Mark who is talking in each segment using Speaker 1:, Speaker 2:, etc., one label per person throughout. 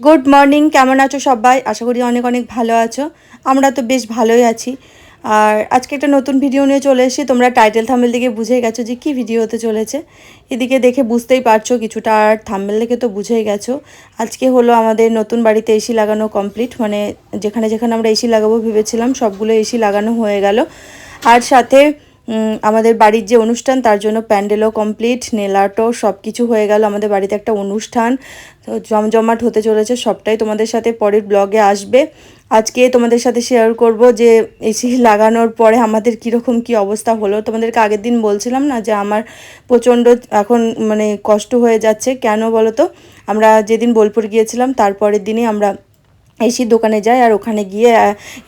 Speaker 1: Good morning কেমন আছো সবাই? আশা করি অনেক অনেক ভালো আছো। আমরা তো বেশ ভালোই আছি। আর আজকে একটা নতুন ভিডিও নিয়ে চলে এসেছি। তোমরা টাইটেল থাম্বেল দেখে বুঝে গেছো যে কী ভিডিও হতে চলেছে। এদিকে দেখে বুঝতেই পারছ কিছুটা আর থাম্বেল দেখে তো বুঝেই গেছো। আজকে হলো আমাদের নতুন বাড়িতে এসি লাগানো কমপ্লিট মানে যেখানে যেখানে আমরা এসি লাগাবো ভেবেছিলাম সবগুলো এসি লাগানো হয়ে গেল। আর সাথে আমাদের বাড়ির যে অনুষ্ঠান, তার জন্য প্যান্ডেলও কমপ্লিট নেল আর্টও সব কিছু হয়ে গেল। আমাদের বাড়িতে একটা অনুষ্ঠান জমজমাট হতে চলেছে, সবটাই তোমাদের সাথে পরের ব্লগে আসবে। আজকে তোমাদের সাথে শেয়ার করব যে, এসি লাগানোর পরে আমাদের কীরকম কি অবস্থা হলো। তোমাদেরকে আগের দিন বলছিলাম না যে, আমার প্রচণ্ড এখন মানে কষ্ট হয়ে যাচ্ছে। কেন বলো তো আমরা যেদিন বোলপুর গিয়েছিলাম, তারপরের দিনই আমরা এসির দোকানে যায় আর ওখানে গিয়ে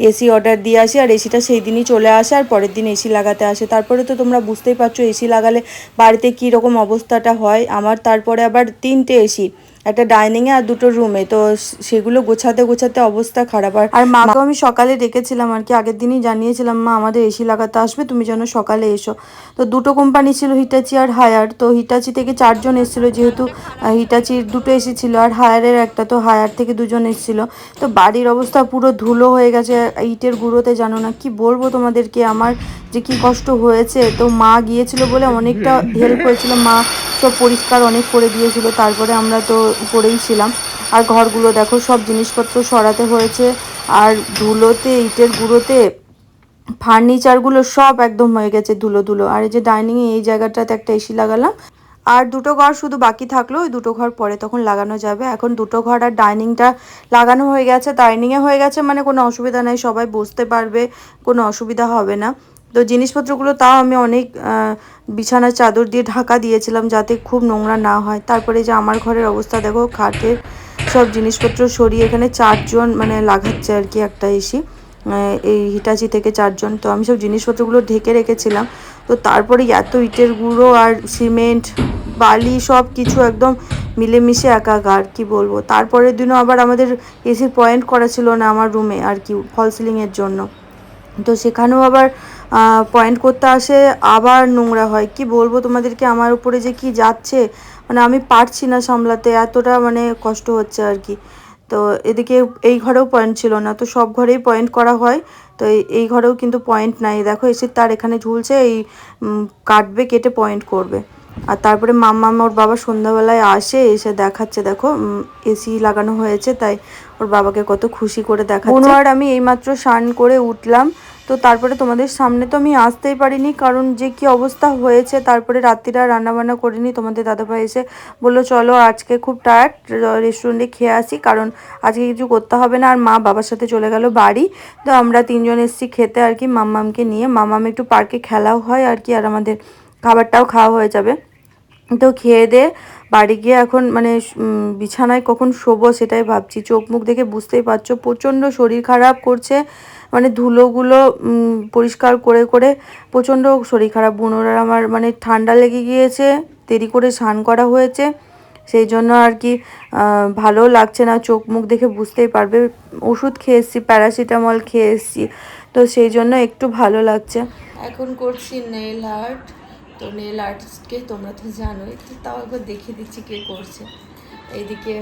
Speaker 1: এসি অর্ডার দিয়ে আসি আর এসিটা সেই দিনই চলে আসে আর পরের দিন এসি লাগাতে আসে। তারপরে তো তোমরা বুঝতেই পারছ এসি লাগালে বাড়িতে কী রকম অবস্থাটা হয়। আমার তারপরে আবার তিনটে এসি একটা ডাইনিংয়ে আর দুটো রুমে তো সেগুলো গোছাতে গোছাতে অবস্থা খারাপ। আর আর মাকেও আমি সকালে ডেকেছিলাম আর কি আগের দিনই জানিয়েছিলাম মা আমাদের এসি লাগাতে আসবে তুমি যেন সকালে এসো। তো দুটো কোম্পানি ছিল হিটাচি আর হায়ার তো হিটাচি থেকে চারজন এসেছিল যেহেতু হিটাচির দুটো এসি ছিল আর হায়ারের একটা তো হায়ার থেকে দুজন এসেছিল। তো বাড়ির অবস্থা পুরো ধুলো হয়ে গেছে ইটের গুঁড়োতে জানো না কি বলব তোমাদেরকে আমার যে কি কষ্ট হয়েছে। তো মা গিয়েছিল বলে অনেকটা হেল্প হয়েছিল। মা সব পরিষ্কার অনেক করে দিয়েছিল, তারপরে আমরা তো করেই ছিলাম। আর ঘরগুলো দেখো, সব জিনিসপত্র সরাতে হয়েছে। আর ধুলোতে, ইটের গুঁড়োতে, ফার্নিচারগুলো সব একদম হয়ে গেছে ধুলো ধুলো। আর এই যে ডাইনিংয়ে এই জায়গাটাতে একটা এসি লাগালাম। আর দুটো ঘর শুধু বাকি থাকল, ওই দুটো ঘর পরে তখন লাগানো যাবে। এখন দুটো ঘর আর ডাইনিংটা লাগানো হয়ে গেছে ডাইনিংয়ে হয়ে গেছে মানে কোনো অসুবিধা নেই, সবাই বসতে পারবে, কোনো অসুবিধা হবে না। তো জিনিসপত্রগুলো তাও আমি অনেক বিছানার চাদর দিয়ে ঢাকা দিয়েছিলাম যাতে খুব নোংরা না হয়। তারপরে যে আমার ঘরের অবস্থা, দেখো খাটের সব জিনিসপত্র সরিয়ে এখানে চারজন মানে লাগাচ্ছে আর কি একটা এসি এই হিটাচি থেকে চারজন। তো আমি সব জিনিসপত্রগুলো ঢেকে রেখেছিলাম। তো তারপরে এত ইটের গুঁড়ো আর সিমেন্ট, বালি সব কিছু একদম মিলেমিশে একাকার, কি বলব? তারপরের দিনও আবার আমাদের এসির পয়েন্ট করা ছিল না আমার রুমে আর কি, ফল সিলিংয়ের জন্য। তো সেখানেও আবার পয়েন্ট করতে আসে আবার নোংরা হয়। কি বলব তোমাদেরকে? আমার উপরে যে কি যাচ্ছে মানে আমি পারছি না সামলাতে এতটা মানে কষ্ট হচ্ছে আর কি। তো এদিকে এই ঘরেও পয়েন্ট ছিল না তো সব ঘরেই পয়েন্ট করা হয়। তো এই- ঘরেও কিন্তু পয়েন্ট নাই। দেখো এসে তার এখানে ঝুলছে এই কাটবে কেটে পয়েন্ট করবে। আর তারপরে মাম্মা ওর বাবা সন্ধ্যাবেলায় আসে এসে দেখাচ্ছে দেখো এসি লাগানো হয়েছে তাই ওর বাবাকে কত খুশি করে দেখাচ্ছে। আর আমি এইমাত্র স্নান করে উঠলাম তো তারপরে তোমাদের সামনে তো আমি আসতেই পারিনি, কারণ যে কি অবস্থা হয়েছে, তারপরে রাত্রিরা রান্না বান্না করিনি। তোমাদের দাদাভাই এসে বলল, চলো আজকে খুব টায়ার্ড রেস্টুরেন্টে খেয়ে আসি, কারণ আজকে কিছু করতে হবে না। আর মা বাবার সাথে চলে গেল বাড়ি। তো আমরা তিনজন এসেছি খেতে আর কি, মাম্মামকে নিয়ে। মাম্মাম একটু পার্কে খেলাও হয় আর কি, আর আমাদের খাবারটাও খাওয়া হয়ে যাবে। তো খেয়ে দিয়ে বাড়ি গিয়ে এখন মানে বিছানায় কখন শোবো সেটাই ভাবছি। চোখ মুখ দেখে বুঝতেই পারছ, প্রচণ্ড শরীর খারাপ করছে। মানে ধুলোগুলো পরিষ্কার করে করে প্রচণ্ড শরীর খারাপ। বুনোর আমার মানে ঠান্ডা লেগে গিয়েছে, দেরি করে স্নান করা হয়েছে। সেই জন্য আর কি ভালো লাগছে না, চোখ মুখ দেখে বুঝতেই পারবে। ওষুধ খেয়ে এসেছি, প্যারাসিটামল খেয়ে এসেছি। তো সেই জন্য একটু ভালো লাগছে।
Speaker 2: এখন করছি নেল আর্ট তো নেল আর্টিস্টকে তোমরা তো জানোই, তো তাও একবার দেখিয়ে দিচ্ছি কে করছে। এইদিকে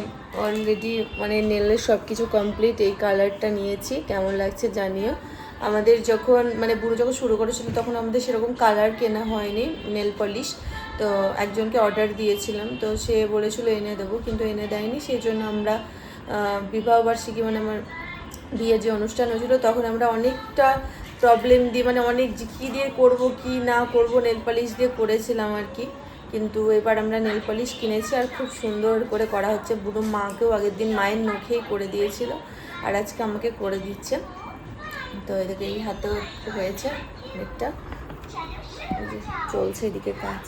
Speaker 2: অলরেডি মানে নেলের সব কিছু কমপ্লিট এই কালারটা নিয়েছি, কেমন লাগছে জানিও। আমাদের যখন মানে বুড়ো যখন শুরু করেছিল তখন আমাদের সেরকম কালার কেনা হয়নি নেল পলিশ তো একজনকে অর্ডার দিয়েছিলাম, তো সে বলেছিল এনে দেবো, কিন্তু এনে দেয়নি। সেই জন্য আমরা বিবাহবার্ষিকী মানে আমার বিয়ে যে অনুষ্ঠান হয়েছিল, তখন আমরা অনেকটা প্রবলেম দিয়ে মানে অনেক কী দিয়ে করব, কী না করব নেল পালিশ দিয়ে করেছিলাম আর কি। কিন্তু এবার আমরা নেল পলিশ কিনেছি আর খুব সুন্দর করে করা হচ্ছে। বুড়ো মাকেও আগের দিন মায়ের নখেই করে দিয়েছিল আর আজকে আমাকে করে দিচ্ছে। তো এদিকে এই হাতেও হয়েছে অনেকটা। চলছে এদিকে কাজ।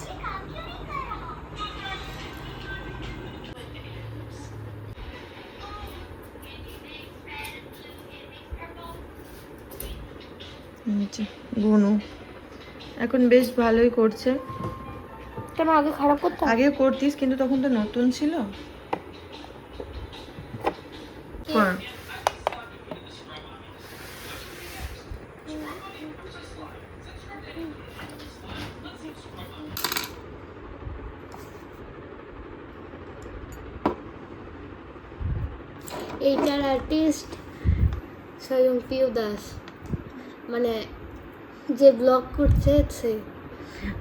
Speaker 1: গুনু এখন বেশ ভালোই করছে।
Speaker 3: কেন আগে খারাপ করতাম?
Speaker 1: আগে করতিস কিন্তু তখন তো নতুন ছিল। কর।
Speaker 3: এইটার আর্টিস্ট স্বয়ং পিউ দাস। মানে যে ব্লগ করছে সে।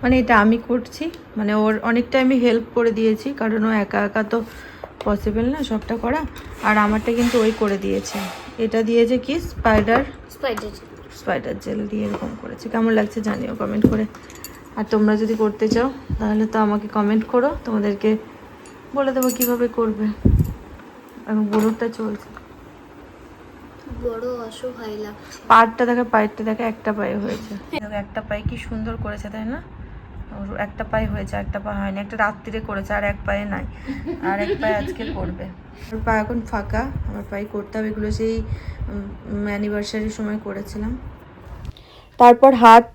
Speaker 1: মানে এটা আমি করছি মানে ওর অনেকটা আমি হেল্প করে দিয়েছি কারণ ও একা একা তো পসিবল না সবটা করা। আর আমারটা কিন্তু ওই করে দিয়েছে। এটা দিয়েছে কি স্পাইডার
Speaker 3: স্পাইডার
Speaker 1: স্পাইডার জেল দিয়ে এরকম করেছে। কেমন লাগছে জানিও কমেন্ট করে। আর তোমরা যদি করতে চাও তাহলে তো আমাকে কমেন্ট করো। তোমাদেরকে বলে দেবো কীভাবে করবে। এখন বড়োটা চলছে।
Speaker 3: বড় অসহায় লাগছে
Speaker 1: পায়েরটা দেখে পায়েরটা দেখে একটা পায়ে হয়েছে। একটা পায়ে কি সুন্দর করেছে তাই না? ওর একটা পায়ে হয়েছে একটা পা হয়নি একটা রাত্রিরে করেছে আর এক পায়ে নাই। আর এক পায়ে আজকে করবে ওর পা এখন ফাঁকা আমার পায়ে করতে হবে এগুলো সেই অ্যানিভার্সারির সময় করেছিলাম। তারপর হাত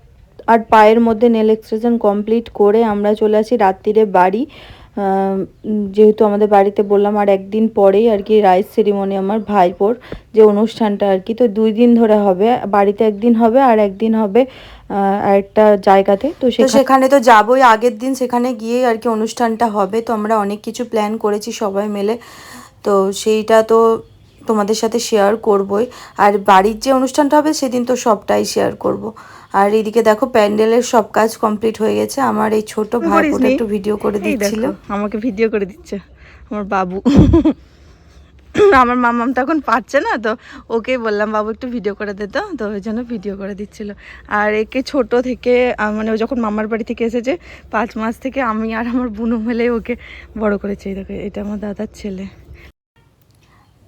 Speaker 1: আর পায়ের মধ্যে নেল এক্সটেনশন কমপ্লিট করে আমরা চলে আসি রাত্রিরে বাড়ি। যেহেতু আমাদের বাড়িতে বললাম আর একদিন পরেই আর কি রাইস সেরিমনি আমার ভাইপোর যে অনুষ্ঠানটা আর কি তো দুই দিন ধরে হবে। বাড়িতে একদিন হবে আর একদিন হবে আরেকটা জায়গাতে। তো সেখানে তো যাবই আগের দিন সেখানে গিয়ে আর কি অনুষ্ঠানটা হবে। তো আমরা অনেক কিছু প্ল্যান করেছি সবাই মিলে। তো সেইটা তো তোমাদের সাথে শেয়ার করবই। আর বাড়ির যে অনুষ্ঠানটা হবে সেদিন তো সবটাই শেয়ার করব। আর এদিকে দেখো প্যান্ডেলের সব কাজ কমপ্লিট হয়ে গেছে। আমার এই ছোট ভাই একটু ভিডিও করে দিচ্ছিল। আমাকে ভিডিও করে দিচ্ছে আমার বাবু। আমার মামাম তখন পাচ্ছে না তো ওকে বললাম বাবু একটু ভিডিও করে দে তো। তো ওই জন্য ভিডিও করে দিচ্ছিল। আর একে ছোট থেকে মানে ও যখন মামার বাড়ি থেকে এসেছে পাঁচ মাস থেকে আমি আর আমার বুনো মেলে ওকে বড় করেছে। দেখো এটা আমার দাদার ছেলে।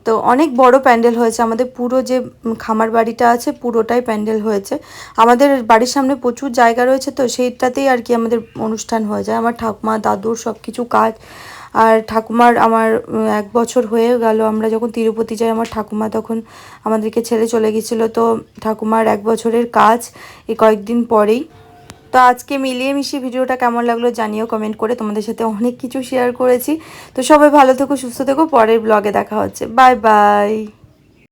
Speaker 1: তো অনেক বড় প্যান্ডেল হয়েছে। আমাদের পুরো যে খামার বাড়িটা আছে, পুরোটাই প্যান্ডেল হয়েছে। আমাদের বাড়ির সামনে প্রচুর জায়গা রয়েছে তো সেইটাতেই আর কি আমাদের অনুষ্ঠান হয়ে যায়। আমার ঠাকুমা, দাদুর সব কিছু কাজ। আর ঠাকুমার আমার এক বছর হয়ে গেল। আমরা যখন তিরুপতি যাই, আমার ঠাকুমা তখন আমাদেরকে ছেড়ে চলে গেছিল। তো ঠাকুমার এক বছরের কাজ এই কয়েকদিন পরেই। তো আজকে মিলিয়ে মিশিয়ে ভিডিওটা কেমন লাগল জানিও কমেন্ট করে। তোমাদের সাথে অনেক কিছু শেয়ার করেছি। তো সবাই ভালো থেকো, সুস্থ থেকো। পরের ব্লগে দেখা হচ্ছে। Bye bye